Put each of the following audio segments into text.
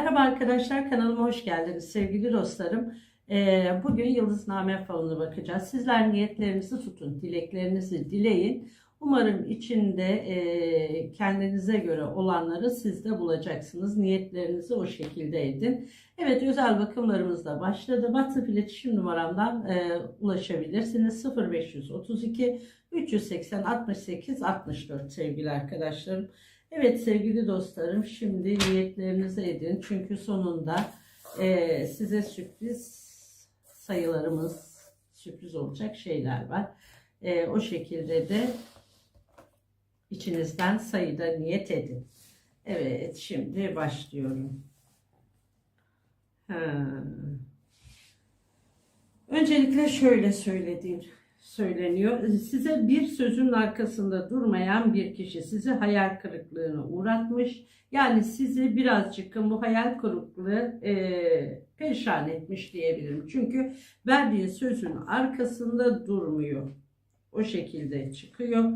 Merhaba arkadaşlar kanalıma hoş geldiniz sevgili dostlarım. Ee, bugün Yıldızname falına bakacağız. Sizler niyetlerinizi tutun, dileklerinizi dileyin. Umarım içinde e, kendinize göre olanları siz de bulacaksınız. Niyetlerinizi o şekilde edin. Evet özel bakımlarımız da başladı. WhatsApp iletişim numaramdan e, ulaşabilirsiniz. 0532 380 68 64 sevgili arkadaşlarım. Evet sevgili dostlarım şimdi niyetlerinizi edin. Çünkü sonunda e, size sürpriz sayılarımız, sürpriz olacak şeyler var. E, o şekilde de içinizden sayıda niyet edin. Evet şimdi başlıyorum. Ha. Öncelikle şöyle söylediğim söyleniyor. Size bir sözün arkasında durmayan bir kişi sizi hayal kırıklığına uğratmış. Yani sizi birazcık bu hayal kırıklığı e, perişan etmiş diyebilirim. Çünkü verdiği sözün arkasında durmuyor. O şekilde çıkıyor.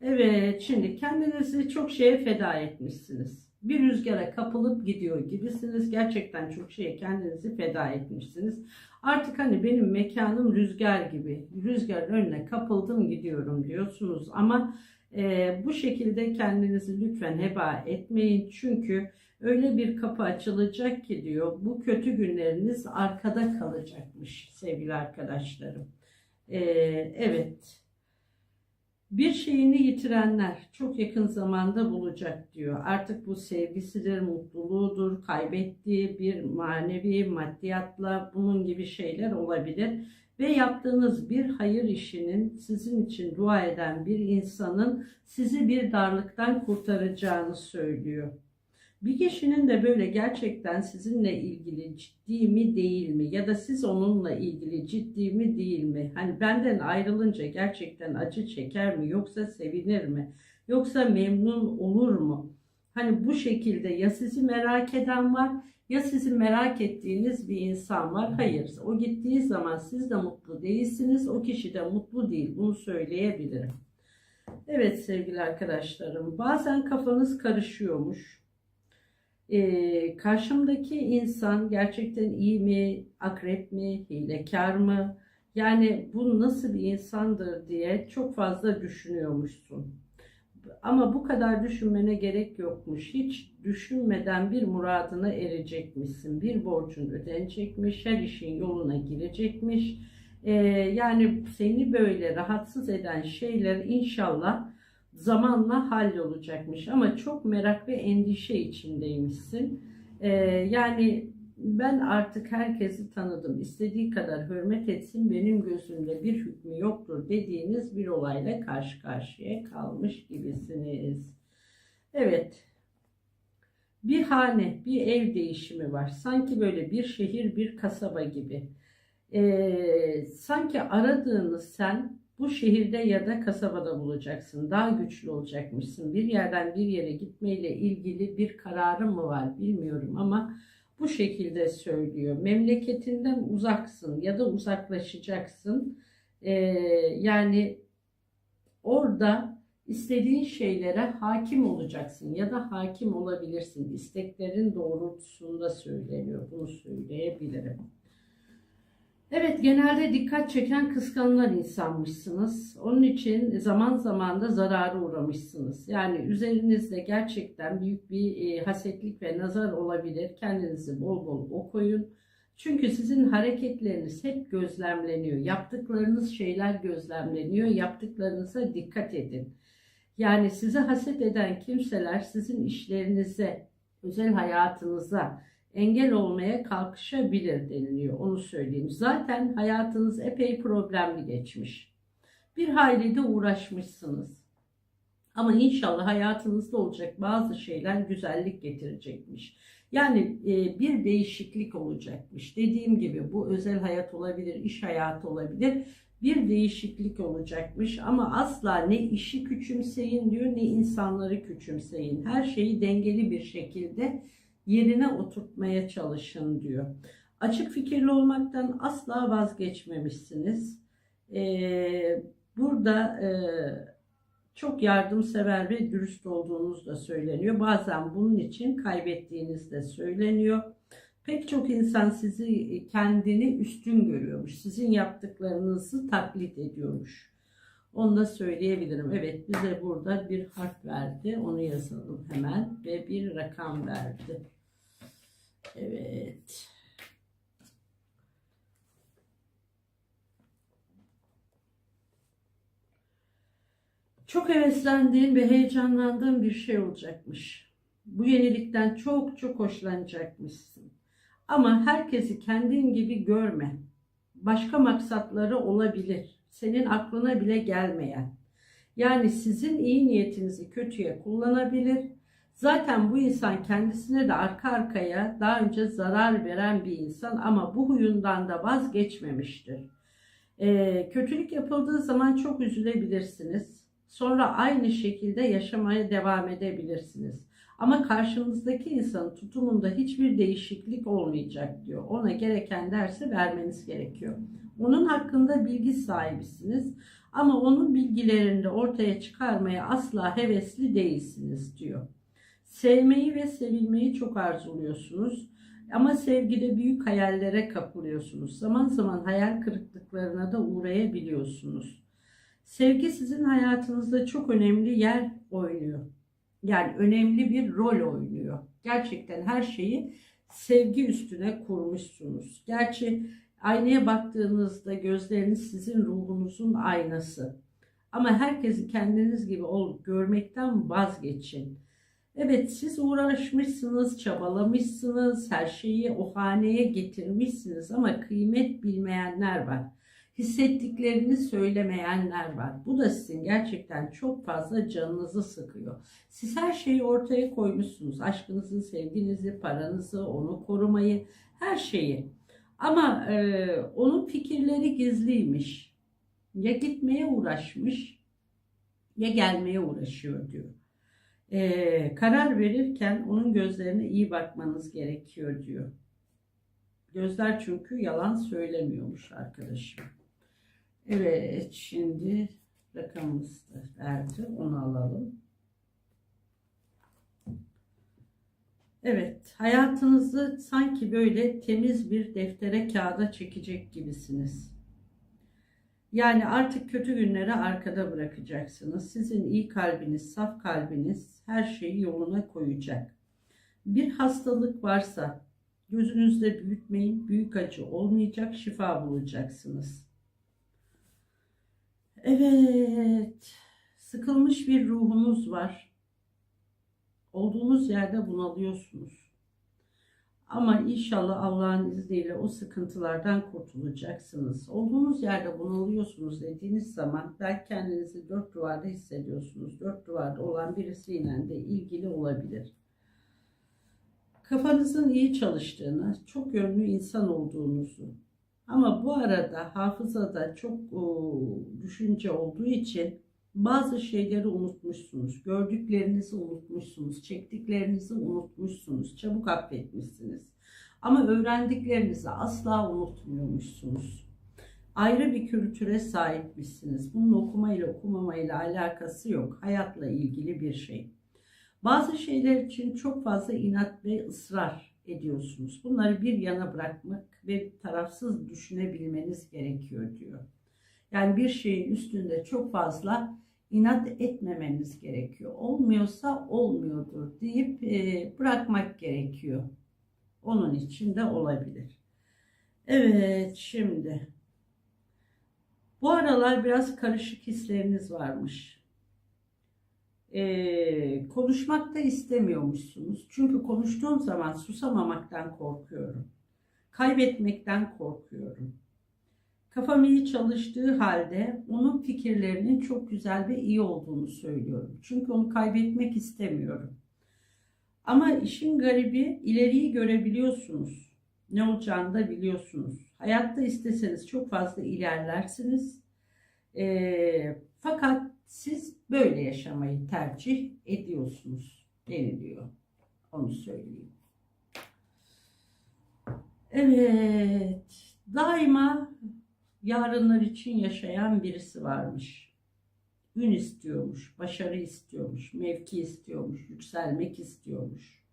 Evet şimdi kendinizi çok şeye feda etmişsiniz. Bir rüzgara kapılıp gidiyor gibisiniz. Gerçekten çok şeye kendinizi feda etmişsiniz. Artık hani benim mekanım rüzgar gibi. Rüzgarın önüne kapıldım gidiyorum diyorsunuz. Ama e, bu şekilde kendinizi lütfen heba etmeyin. Çünkü öyle bir kapı açılacak ki diyor bu kötü günleriniz arkada kalacakmış sevgili arkadaşlarım. E, evet. Bir şeyini yitirenler çok yakın zamanda bulacak diyor. Artık bu sevgisidir, mutluluğudur, kaybettiği bir manevi maddiyatla bunun gibi şeyler olabilir. Ve yaptığınız bir hayır işinin sizin için dua eden bir insanın sizi bir darlıktan kurtaracağını söylüyor. Bir kişinin de böyle gerçekten sizinle ilgili ciddi mi değil mi ya da siz onunla ilgili ciddi mi değil mi? Hani benden ayrılınca gerçekten acı çeker mi yoksa sevinir mi? Yoksa memnun olur mu? Hani bu şekilde ya sizi merak eden var ya sizi merak ettiğiniz bir insan var. Hayır o gittiği zaman siz de mutlu değilsiniz. O kişi de mutlu değil. Bunu söyleyebilirim. Evet sevgili arkadaşlarım bazen kafanız karışıyormuş e, karşımdaki insan gerçekten iyi mi, akrep mi, hilekar mı? Yani bu nasıl bir insandır diye çok fazla düşünüyormuşsun. Ama bu kadar düşünmene gerek yokmuş. Hiç düşünmeden bir muradına erecekmişsin. Bir borcun ödenecekmiş, her işin yoluna girecekmiş. Ee, yani seni böyle rahatsız eden şeyler inşallah zamanla hallolacakmış ama çok merak ve endişe içindeymişsin. Ee, yani ben artık herkesi tanıdım. İstediği kadar hürmet etsin benim gözümde bir hükmü yoktur dediğiniz bir olayla karşı karşıya kalmış gibisiniz. Evet. Bir hane, bir ev değişimi var. Sanki böyle bir şehir, bir kasaba gibi. Ee, sanki aradığınız sen bu şehirde ya da kasabada bulacaksın. Daha güçlü olacakmışsın. Bir yerden bir yere gitmeyle ilgili bir kararın mı var bilmiyorum ama bu şekilde söylüyor. Memleketinden uzaksın ya da uzaklaşacaksın. Ee, yani orada istediğin şeylere hakim olacaksın ya da hakim olabilirsin. İsteklerin doğrultusunda söyleniyor. Bunu söyleyebilirim. Evet genelde dikkat çeken kıskanılan insanmışsınız. Onun için zaman zaman da zarara uğramışsınız. Yani üzerinizde gerçekten büyük bir e, hasetlik ve nazar olabilir. Kendinizi bol bol okuyun. Çünkü sizin hareketleriniz hep gözlemleniyor. Yaptıklarınız şeyler gözlemleniyor. Yaptıklarınıza dikkat edin. Yani sizi haset eden kimseler sizin işlerinize, özel hayatınıza, engel olmaya kalkışabilir deniliyor. Onu söyleyeyim. Zaten hayatınız epey problemli geçmiş. Bir hayli de uğraşmışsınız. Ama inşallah hayatınızda olacak bazı şeyler güzellik getirecekmiş. Yani e, bir değişiklik olacakmış. Dediğim gibi bu özel hayat olabilir, iş hayatı olabilir. Bir değişiklik olacakmış ama asla ne işi küçümseyin diyor ne insanları küçümseyin. Her şeyi dengeli bir şekilde yerine oturtmaya çalışın diyor. Açık fikirli olmaktan asla vazgeçmemişsiniz. Ee, burada e, Çok yardımsever ve dürüst olduğunuz da söyleniyor. Bazen bunun için kaybettiğiniz de söyleniyor. Pek çok insan sizi kendini üstün görüyormuş. Sizin yaptıklarınızı taklit ediyormuş. Onu da söyleyebilirim. Evet bize burada bir harf verdi. Onu yazalım hemen. Ve bir rakam verdi. Evet. Çok heveslendiğin ve heyecanlandığın bir şey olacakmış. Bu yenilikten çok çok hoşlanacakmışsın. Ama herkesi kendin gibi görme. Başka maksatları olabilir. Senin aklına bile gelmeyen. Yani sizin iyi niyetinizi kötüye kullanabilir. Zaten bu insan kendisine de arka arkaya daha önce zarar veren bir insan ama bu huyundan da vazgeçmemiştir. Ee, kötülük yapıldığı zaman çok üzülebilirsiniz. Sonra aynı şekilde yaşamaya devam edebilirsiniz. Ama karşınızdaki insanın tutumunda hiçbir değişiklik olmayacak diyor. Ona gereken dersi vermeniz gerekiyor. Onun hakkında bilgi sahibisiniz ama onun bilgilerini de ortaya çıkarmaya asla hevesli değilsiniz diyor. Sevmeyi ve sevilmeyi çok arzuluyorsunuz. Ama sevgide büyük hayallere kapılıyorsunuz. Zaman zaman hayal kırıklıklarına da uğrayabiliyorsunuz. Sevgi sizin hayatınızda çok önemli yer oynuyor. Yani önemli bir rol oynuyor. Gerçekten her şeyi sevgi üstüne kurmuşsunuz. Gerçi aynaya baktığınızda gözleriniz sizin ruhunuzun aynası. Ama herkesi kendiniz gibi olup görmekten vazgeçin. Evet siz uğraşmışsınız, çabalamışsınız, her şeyi o haneye getirmişsiniz ama kıymet bilmeyenler var. Hissettiklerini söylemeyenler var. Bu da sizin gerçekten çok fazla canınızı sıkıyor. Siz her şeyi ortaya koymuşsunuz. Aşkınızı, sevginizi, paranızı, onu korumayı, her şeyi. Ama e, onun fikirleri gizliymiş. Ya gitmeye uğraşmış ya gelmeye uğraşıyor diyor. E, karar verirken onun gözlerine iyi bakmanız gerekiyor diyor. Gözler çünkü yalan söylemiyormuş arkadaşım. Evet şimdi rakamımız verdi. Onu alalım. Evet hayatınızı sanki böyle temiz bir deftere kağıda çekecek gibisiniz. Yani artık kötü günleri arkada bırakacaksınız. Sizin iyi kalbiniz, saf kalbiniz her şeyi yoluna koyacak. Bir hastalık varsa gözünüzde büyütmeyin. Büyük acı olmayacak, şifa bulacaksınız. Evet, sıkılmış bir ruhunuz var. Olduğunuz yerde bunalıyorsunuz. Ama inşallah Allah'ın izniyle o sıkıntılardan kurtulacaksınız. Olduğunuz yerde bunalıyorsunuz dediğiniz zaman belki kendinizi dört duvarda hissediyorsunuz. Dört duvarda olan birisiyle de ilgili olabilir. Kafanızın iyi çalıştığını, çok yönlü insan olduğunuzu, ama bu arada hafızada çok o, düşünce olduğu için bazı şeyleri unutmuşsunuz. Gördüklerinizi unutmuşsunuz. Çektiklerinizi unutmuşsunuz. Çabuk affetmişsiniz. Ama öğrendiklerinizi asla unutmuyormuşsunuz. Ayrı bir kültüre sahipmişsiniz. Bunun okumayla okumamayla alakası yok. Hayatla ilgili bir şey. Bazı şeyler için çok fazla inat ve ısrar ediyorsunuz. Bunları bir yana bırakmak ve tarafsız düşünebilmeniz gerekiyor diyor. Yani bir şeyin üstünde çok fazla inat etmemeniz gerekiyor. Olmuyorsa olmuyordur deyip e, bırakmak gerekiyor. Onun için de olabilir. Evet şimdi bu aralar biraz karışık hisleriniz varmış. Ee, konuşmak da istemiyormuşsunuz. Çünkü konuştuğum zaman susamamaktan korkuyorum. Kaybetmekten korkuyorum. Kafam iyi çalıştığı halde onun fikirlerinin çok güzel ve iyi olduğunu söylüyorum. Çünkü onu kaybetmek istemiyorum. Ama işin garibi ileriyi görebiliyorsunuz. Ne olacağını da biliyorsunuz. Hayatta isteseniz çok fazla ilerlersiniz. E, fakat siz böyle yaşamayı tercih ediyorsunuz deniliyor. Onu söyleyeyim. Evet, daima yarınlar için yaşayan birisi varmış. ün istiyormuş, başarı istiyormuş, mevki istiyormuş, yükselmek istiyormuş.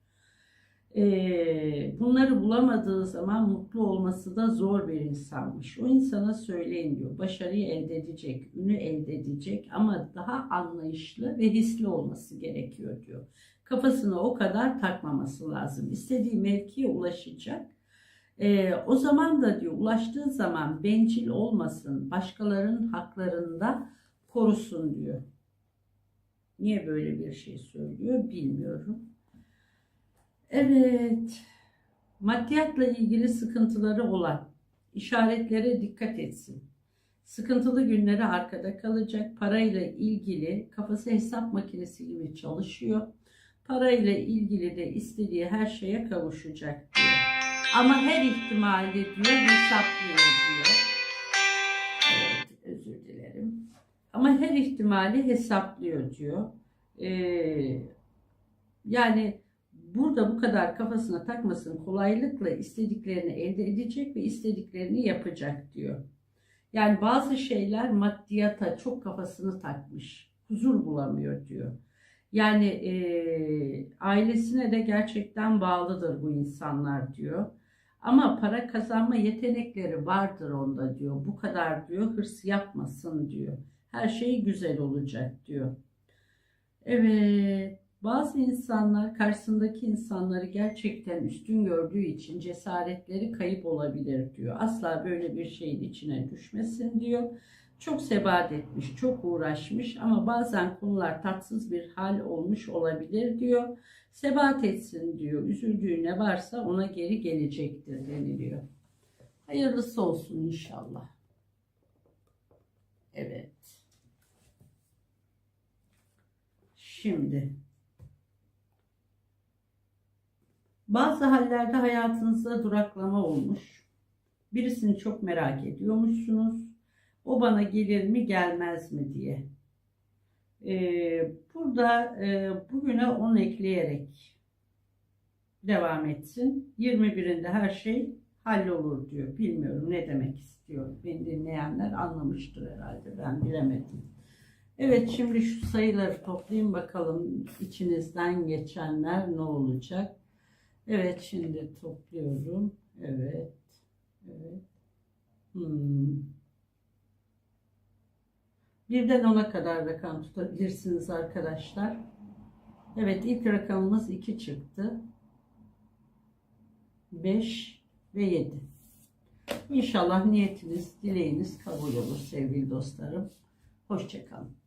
Ee, bunları bulamadığı zaman mutlu olması da zor bir insanmış. O insana söyleyin diyor. Başarıyı elde edecek, ünü elde edecek ama daha anlayışlı ve hisli olması gerekiyor diyor. Kafasına o kadar takmaması lazım. İstediği mevkiye ulaşacak. Ee, o zaman da diyor ulaştığı zaman bencil olmasın, başkalarının haklarında korusun diyor. Niye böyle bir şey söylüyor bilmiyorum. Evet, maddiyatla ilgili sıkıntıları olan işaretlere dikkat etsin. Sıkıntılı günleri arkada kalacak. Parayla ilgili kafası hesap makinesi gibi çalışıyor. Parayla ilgili de istediği her şeye kavuşacak diyor. Ama her ihtimali diyor hesaplıyor diyor. Evet, özür dilerim. Ama her ihtimali hesaplıyor diyor. Ee, yani burada bu kadar kafasına takmasın kolaylıkla istediklerini elde edecek ve istediklerini yapacak diyor. Yani bazı şeyler maddiyata çok kafasını takmış. Huzur bulamıyor diyor. Yani e, ailesine de gerçekten bağlıdır bu insanlar diyor. Ama para kazanma yetenekleri vardır onda diyor. Bu kadar diyor hırs yapmasın diyor. Her şey güzel olacak diyor. Evet, bazı insanlar karşısındaki insanları gerçekten üstün gördüğü için cesaretleri kayıp olabilir diyor. Asla böyle bir şeyin içine düşmesin diyor. Çok sebat etmiş, çok uğraşmış ama bazen konular tatsız bir hal olmuş olabilir diyor. Sebat etsin diyor. Üzüldüğü ne varsa ona geri gelecektir deniliyor. Hayırlısı olsun inşallah. Evet. Şimdi bazı hallerde hayatınızda duraklama olmuş. Birisini çok merak ediyormuşsunuz. O bana gelir mi gelmez mi diye. Ee, burada e, bugüne 10 ekleyerek devam etsin. 21'inde her şey hallolur diyor. Bilmiyorum ne demek istiyor. Beni dinleyenler anlamıştır herhalde. Ben bilemedim. Evet şimdi şu sayıları toplayayım bakalım içinizden geçenler ne olacak. Evet şimdi topluyorum. Evet. Evet. Hmm. Birden ona kadar rakam tutabilirsiniz arkadaşlar. Evet ilk rakamımız 2 çıktı. 5 ve 7. İnşallah niyetiniz, dileğiniz kabul olur sevgili dostlarım. Hoşçakalın.